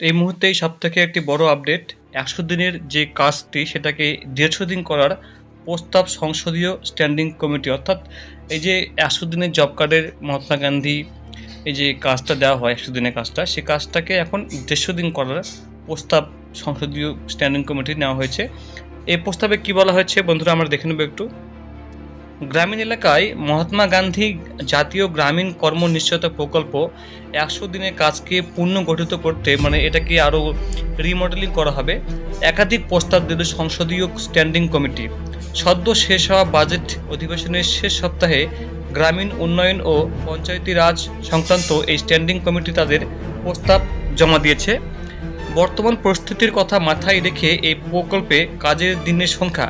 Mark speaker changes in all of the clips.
Speaker 1: এই মুহূর্তেই সব থেকে একটি বড় আপডেট একশো দিনের যে কাজটি, সেটাকে দেড়শো দিন করার প্রস্তাব সংসদীয় স্ট্যান্ডিং কমিটি অর্থাৎ এই যে একশো দিনের জব কার্ডের মহাত্মা গান্ধী, এই যে কাজটা দেওয়া হয়, একশো দিনের কাজটা সেই কাজটাকে এখন দেড়শো দিন করার প্রস্তাব সংসদীয় স্ট্যান্ডিং কমিটি নেওয়া হয়েছে। এই প্রস্তাবে কি বলা হয়েছে, বন্ধুরা আমরা দেখে নেব একটু। গ্রামীণ এলাকায় মহাত্মা গান্ধী জাতীয় গ্রামীণ কর্ম নিশ্চয়তা প্রকল্প একশো দিনের কাজকে পুনর্গঠিত করতে মানে এটাকে আরও রিমডেলিং করা হবে। একাধিক প্রস্তাব দিল সংসদীয় স্ট্যান্ডিং কমিটি সদ্য শেষ হওয়া বাজেট অধিবেশনের শেষ সপ্তাহে গ্রামীণ উন্নয়ন ও পঞ্চায়েতি রাজ সংক্রান্ত এই স্ট্যান্ডিং কমিটি তাদের প্রস্তাব জমা দিয়েছে। বর্তমান পরিস্থিতির কথা মাথায় রেখে এই প্রকল্পে কাজের দিনের সংখ্যা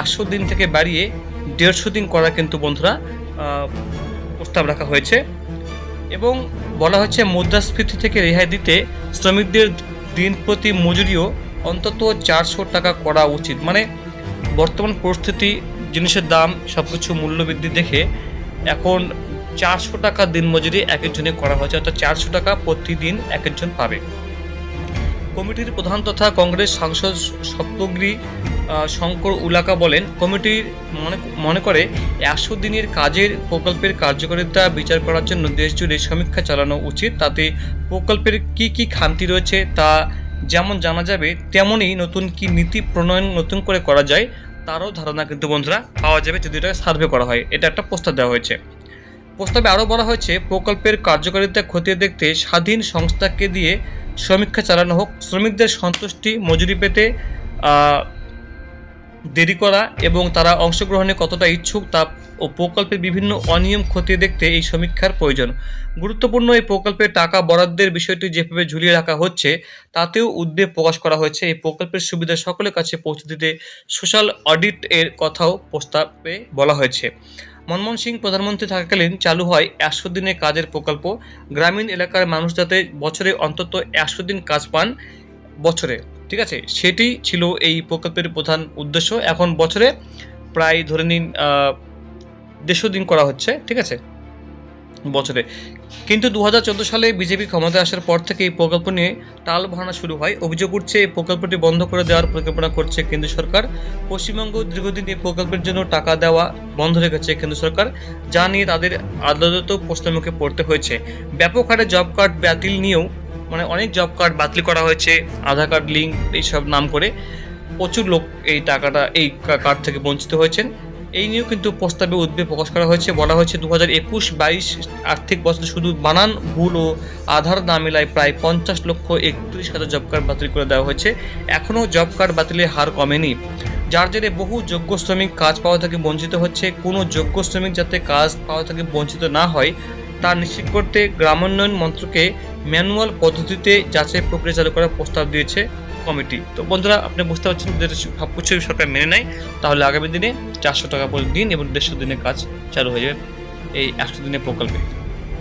Speaker 1: একশো দিন থেকে বাড়িয়ে দেড়শো দিন করা কিন্তু বন্ধুরা প্রস্তাব রাখা হয়েছে। এবং বলা হচ্ছে মুদ্রাস্ফীতি থেকে রেহাই দিতে শ্রমিকদের দিন প্রতি মজুরিও অন্তত চারশো টাকা করা উচিত। মানে বর্তমান পরিস্থিতি, জিনিসের দাম সব কিছু মূল্যবৃদ্ধি দেখে এখন চারশো টাকা দিন মজুরি এক একজনে করা হয়েছে, অর্থাৎ চারশো টাকা প্রতিদিন এক একজন পাবে। কমিটির প্রধান তথা কংগ্রেস সাংসদ সপ্তগিরি শঙ্কর উলাকা বলেন, কমিটির মনে মনে করে একশো দিনের কাজের প্রকল্পের কার্যকারিতা বিচার করার জন্য দেশজুড়ে সমীক্ষা চালানো উচিত। তাতে প্রকল্পের কি কি খামতি রয়েছে তা যেমন জানা যাবে তেমনই নতুন কি নীতি প্রণয়ন নতুন করে করা যায়, তারও ধারণা কিন্তু বন্ধুরা পাওয়া যাবে যদি এটা সার্ভে করা হয়। এটা একটা প্রস্তাব দেওয়া হয়েছে। প্রস্তাবে আরও বলা হয়েছে, প্রকল্পের কার্যকারিতা খতিয়ে দেখতে স্বাধীন সংস্থাকে দিয়ে সমীক্ষা চালানো হোক। শ্রমিকদের সন্তুষ্টি মজুরি পেতে দেরি করা এবং তারা অংশগ্রহণে কতটা ইচ্ছুক তা ও প্রকল্পের বিভিন্ন অনিয়ম খতিয়ে দেখতে এই সমীক্ষার প্রয়োজন। গুরুত্বপূর্ণ এই প্রকল্পের টাকা বরাদ্দের বিষয়টি যেভাবে ঝুলিয়ে রাখা হচ্ছে, তাতেও উদ্বেগ প্রকাশ করা হয়েছে। এই প্রকল্পের সুবিধা সকলের কাছে পৌঁছে দিতে সোশ্যাল অডিট এর কথাও প্রস্তাবে বলা হয়েছে। মনমোহন সিং প্রধানমন্ত্রী থাকাকালীন চালু হয় একশো দিনের কাজের প্রকল্প। গ্রামীণ এলাকার মানুষ যাতে বছরে অন্তত একশো দিন কাজ পান, বছরে। ঠিক আছে? সেটি ছিল এই প্রকল্পের প্রধান উদ্দেশ্য। এখন বছরে প্রায় ধরে নিন দেড়শো দিন করা হচ্ছে, ঠিক আছে? বছরে। কিন্তু দু হাজার চোদ্দ সালে বিজেপি ক্ষমতায় আসার পর থেকে এই প্রকল্প নিয়ে টাল ভাড়া শুরু হয়। অভিযোগ উঠছে, এই প্রকল্পটি বন্ধ করে দেওয়ার পরিকল্পনা করছে কেন্দ্র সরকার। পশ্চিমবঙ্গ দীর্ঘদিন এই প্রকল্পের জন্য টাকা দেওয়া বন্ধ রেখেছে কেন্দ্র সরকার, যা নিয়ে তাদের আদালতেও প্রশ্নের মুখে পড়তে হয়েছে। ব্যাপক হারে জব কার্ড বাতিল নিয়েও মানে অনেক জব কার্ড বাতিল করা হয়েছে, আধার কার্ড লিঙ্ক এইসব নাম করে প্রচুর লোক এই টাকাটা, এই কার্ড থেকে বঞ্চিত হয়েছেন। এই নিয়েও কিন্তু প্রস্তাবে উদ্বেগ প্রকাশ করা হয়েছে। বলা হয়েছে দু হাজার একুশ বাইশ আর্থিক বছরে শুধু বানান, ভুল ও আধার না মেলায় প্রায় পঞ্চাশ লক্ষ একত্রিশ হাজার জব কার্ড বাতিল করে দেওয়া হয়েছে। এখনও জব কার্ড বাতিলের হার কমেনি। যার জেরে বহু যোগ্য শ্রমিক কাজ পাওয়া থেকে বঞ্চিত হচ্ছে। কোনো যোগ্য শ্রমিক যাতে কাজ পাওয়া থেকে বঞ্চিত না হয়, তা নিশ্চিত করতে গ্রামোন্নয়ন মন্ত্রকে ম্যানুয়াল পদ্ধতিতে যাচাই প্রক্রিয়া চালু করার প্রস্তাব দিয়েছে কমিটি। তো বন্ধুরা, আপনি বুঝতে পারছেন যে সব কিছুই সরকার মেনে নেয়, তাহলে আগামী দিনে চারশো টাকা দিন এবং দেড়শো দিনের কাজ চালু হয়ে যাবে এই একশো দিনের প্রকল্পে।